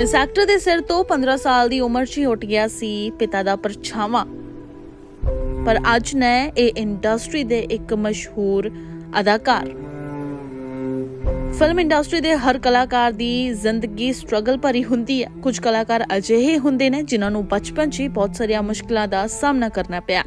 ਇਸ ਐਕਟਰ ਦੇ ਸਿਰ ਤੋਂ 15 ਸਾਲ ਦੀ ਉਮਰ 'ਚ ਹੀ ਉੱਠ ਗਿਆ ਸੀ ਪਿਤਾ ਦਾ ਪਰਛਾਵਾਂ। ਪਰ ਅੱਜ ਨੇ ਇਹ ਇੰਡਸਟਰੀ ਦੇ ਇੱਕ ਮਸ਼ਹੂਰ ਅਦਾਕਾਰ ਫਿਲਮ ਇੰਡਸਟਰੀ ਦੇ ਹਰ ਕਲਾਕਾਰ ਦੀ ਜ਼ਿੰਦਗੀ ਸਟਰਗਲ ਭਰੀ ਹੁੰਦੀ ਹੈ। ਕੁਝ ਕਲਾਕਾਰ ਅਜਿਹੇ ਹੁੰਦੇ ਨੇ ਜਿਨ੍ਹਾਂ ਨੂੰ ਬਚਪਨ 'ਚ ਹੀ ਬਹੁਤ ਸਾਰੀਆਂ ਮੁਸ਼ਕਲਾਂ ਦਾ ਸਾਹਮਣਾ ਕਰਨਾ ਪਿਆ।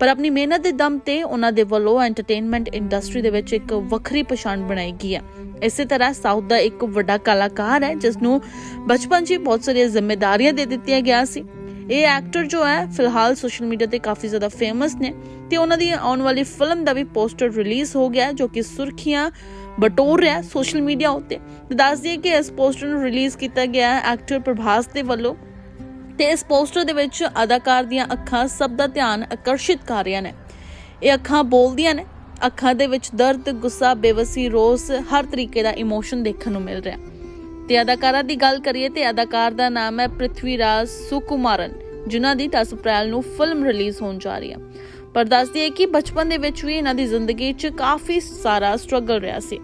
ਪਰ ਆਪਣੀ ਮਿਹਨਤ ਦੇ ਦਮ ਤੇ ਉਹਨਾਂ ਦੇ ਵੱਲੋਂ ਐਂਟਰਟੇਨਮੈਂਟ ਇੰਡਸਟਰੀ ਦੇ ਵਿੱਚ ਇੱਕ ਵੱਖਰੀ ਪਛਾਣ ਬਣਾਈ ਗਈ ਹੈ। ਇਸੇ ਤਰ੍ਹਾਂ ਸਾਊਥ ਦਾ ਇੱਕ ਵੱਡਾ ਕਲਾਕਾਰ ਹੈ ਜਿਸ ਨੂੰ ਬਚਪਨ 'ਚ ਹੀ ਬਹੁਤ ਸਾਰੀਆਂ ਜ਼ਿੰਮੇਵਾਰੀਆਂ ਦੇ ਦਿੱਤੀਆਂ ਗਿਆ ਸੀ। ਇਹ ਐਕਟਰ ਜੋ ਹੈ, ਫਿਲਹਾਲ ਸੋਸ਼ਲ ਮੀਡੀਆ ਤੇ ਕਾਫੀ ਜ਼ਿਆਦਾ ਫੇਮਸ ਨੇ ਤੇ ਉਹਨਾਂ ਦੀ ਆਉਣ ਵਾਲੀ ਫਿਲਮ ਦਾ ਵੀ ਪੋਸਟਰ ਰਿਲੀਜ਼ ਹੋ ਗਿਆ ਜੋ ਕਿ ਸੁਰਖੀਆਂ ਬਟੋਰ ਰਿਹਾ ਸੋਸ਼ਲ ਮੀਡੀਆ ਉੱਤੇ। ਤੇ ਦੱਸ ਦਈਏ ਕਿ ਇਸ ਪੋਸਟਰ ਨੂੰ ਰਿਲੀਜ਼ ਕੀਤਾ ਗਿਆ ਹੈ ਐਕਟਰ ਪ੍ਰਭਾਸ ਦੇ ਵੱਲੋਂ ਤੇ ਇਸ ਪੋਸਟਰ ਦੇ ਵਿੱਚ ਅਦਾਕਾਰ ਦੀਆਂ ਅੱਖਾਂ ਸਭ ਦਾ ਧਿਆਨ ਆਕਰਸ਼ਿਤ ਕਰ ਰਹੀਆਂ ਨੇ। ਇਹ ਅੱਖਾਂ ਬੋਲਦੀਆਂ ਨੇ। ਅੱਖਾਂ ਦੇ ਵਿੱਚ ਦਰਦ, ਗੁੱਸਾ, ਬੇਵਸੀ, ਰੋਸ ਹਰ ਤਰੀਕੇ ਦਾ ਇਮੋਸ਼ਨ ਦੇਖਣ ਨੂੰ ਮਿਲ ਰਿਹਾ। ਤੇ ਅਦਾਕਾਰਾ ਦੀ ਗੱਲ ਕਰੀਏ ਤੇ ਅਦਾਕਾਰ ਦਾ ਨਾਮ ਹੈ ਪ੍ਰਿਥਵੀ ਰਾਜ ਸੁਕੁਮਾਰਨ, ਜਿਨ੍ਹਾਂ ਦੀ 10 ਅਪ੍ਰੈਲ ਨੂੰ ਫਿਲਮ ਰਿਲੀਜ਼ ਹੋਣ ਜਾ ਰਹੀ ਹੈ। ਪਰ ਦੱਸਦੀ ਹੈ ਕਿ ਬਚਪਨ ਦੇ ਵਿੱਚ ਵੀ ਇਹਨਾਂ ਦੀ ਜ਼ਿੰਦਗੀ 'ਚ ਕਾਫੀ ਸਾਰਾ ਸਟਰਗਲ ਰਿਹਾ ਸੀ।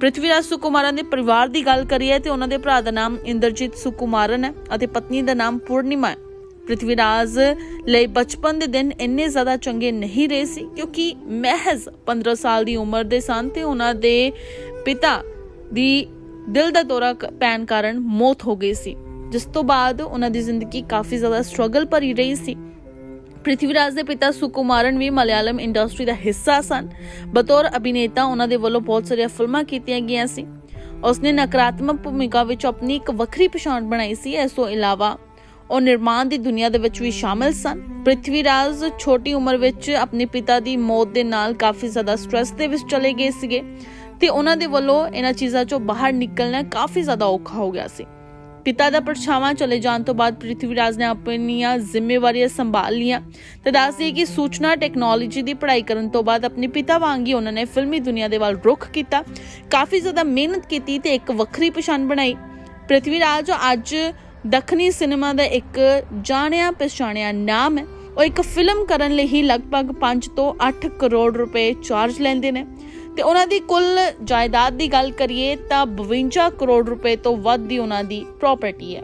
ਪ੍ਰਿਥਵੀਰਾਜ ਸੁਕੁਮਾਰਨ ਦੇ ਪਰਿਵਾਰ ਦੀ ਗੱਲ ਕਰੀਏ ਤੇ ਉਹਨਾਂ ਦੇ ਭਰਾ ਦਾ ਨਾਮ ਇੰਦਰਜੀਤ ਸੁਕੁਮਾਰਨ ਹੈ ਅਤੇ ਪਤਨੀ ਦਾ ਨਾਮ ਪੂਰਨਿਮਾ ਹੈ। ਪ੍ਰਿਥਵੀਰਾਜ ਲਈ ਬਚਪਨ ਦੇ ਦਿਨ ਇੰਨੇ ਜ਼ਿਆਦਾ ਚੰਗੇ ਨਹੀਂ ਰਹੇ ਸੀ ਕਿਉਂਕਿ ਮਹਿਜ਼ 15 ਸਾਲ ਦੀ ਉਮਰ ਦੇ ਸਨ ਤੇ ਉਹਨਾਂ ਦੇ ਪਿਤਾ ਦੀ ਦਿਲ ਦਾ ਦੌਰਾ ਪੈਣ ਕਾਰਨ ਮੌਤ ਹੋ ਗਈ ਸੀ। ਜਿਸ ਤੋਂ ਬਾਅਦ ਉਹਨਾਂ ਦੀ ਜ਼ਿੰਦਗੀ ਕਾਫੀ ਜ਼ਿਆਦਾ ਸਟਰਗਲ ਭਰੀ ਰਹੀ ਸੀ। ਪ੍ਰਿਥਵੀਰਾਜ ਦੇ ਪਿਤਾ ਸੁਕੁਮਾਰਨ ਵੀ ਮਲਿਆਲਮ ਇੰਡਸਟਰੀ ਦਾ ਹਿੱਸਾ ਸਨ। ਬਤੌਰ ਅਭਿਨੇਤਾ ਉਹਨਾਂ ਦੇ ਵੱਲੋਂ ਬਹੁਤ ਸਾਰੀਆਂ ਫਿਲਮਾਂ ਕੀਤੀਆਂ ਗਈਆਂ ਸੀ। ਉਸਨੇ ਨਕਾਰਾਤਮਕ ਭੂਮਿਕਾ ਵਿੱਚ ਆਪਣੀ ਇੱਕ ਵੱਖਰੀ ਪਛਾਣ ਬਣਾਈ ਸੀ। ਇਸ ਤੋਂ ਇਲਾਵਾ ਉਹ ਨਿਰਮਾਣ ਦੀ ਦੁਨੀਆ ਦੇ ਵਿੱਚ ਵੀ ਸ਼ਾਮਿਲ ਸਨ। ਪ੍ਰਿਥਵੀਰਾਜ ਛੋਟੀ ਉਮਰ ਵਿੱਚ ਆਪਣੇ ਪਿਤਾ ਦੀ ਮੌਤ ਦੇ ਨਾਲ ਕਾਫੀ ਜ਼ਿਆਦਾ ਸਟ੍ਰੈਸ ਦੇ ਵਿੱਚ ਚਲੇ ਗਏ ਸੀਗੇ। ਤੇ ਉਹਨਾਂ ਦੇ ਵੱਲੋਂ ਇਹਨਾਂ ਚੀਜ਼ਾਂ ਚੋਂ ਬਾਹਰ ਨਿਕਲਣਾ ਕਾਫੀ ਜ਼ਿਆਦਾ ਔਖਾ ਹੋ ਗਿਆ ਸੀ। ਪਿਤਾ ਦਾ ਪਰਛਾਵਾਂ ਚਲੇ ਜਾਣ ਤੋਂ ਬਾਅਦ ਪ੍ਰਿਥਵੀਰਾਜ ਨੇ ਆਪਣੀਆਂ ਜ਼ਿੰਮੇਵਾਰੀਆਂ ਸੰਭਾਲ ਲਈਆਂ ਤੇ ਦੱਸਦੀ ਕਿ ਸੂਚਨਾ ਟੈਕਨੋਲੋਜੀ ਦੀ ਪੜ੍ਹਾਈ ਕਰਨ ਤੋਂ ਬਾਅਦ ਆਪਣੇ ਪਿਤਾ ਵਾਂਗ ਹੀ ਉਹਨਾਂ ਨੇ ਫਿਲਮੀ ਦੁਨੀਆ ਦੇ ਵੱਲ ਰੁਖ ਕੀਤਾ, ਕਾਫੀ ਜ਼ਿਆਦਾ ਮਿਹਨਤ ਕੀਤੀ ਤੇ ਇੱਕ ਵੱਖਰੀ ਪਛਾਣ ਬਣਾਈ। ਪ੍ਰਿਥਵੀਰਾਜ ਅੱਜ ਦੱਖਣੀ ਸਿਨੇਮਾ ਦਾ ਇੱਕ ਜਾਣਿਆ ਪਛਾਣਿਆ ਨਾਮ ਹੈ। ਉਹ ਇੱਕ ਫਿਲਮ ਕਰਨ ਲਈ ਹੀ ਲਗਭਗ 5 ਤੋਂ 8 ਕਰੋੜ ਰੁਪਏ ਚਾਰਜ ਲੈਂਦੇ ਨੇ। ਤੇ ਉਹਨਾਂ ਦੀ ਕੁੱਲ ਜਾਇਦਾਦ ਦੀ ਗੱਲ ਕਰੀਏ ਤਾਂ 52 ਕਰੋੜ ਰੁਪਏ ਤੋਂ ਵੱਧ ਦੀ ਉਹਨਾਂ ਦੀ ਪ੍ਰਾਪਰਟੀ ਹੈ।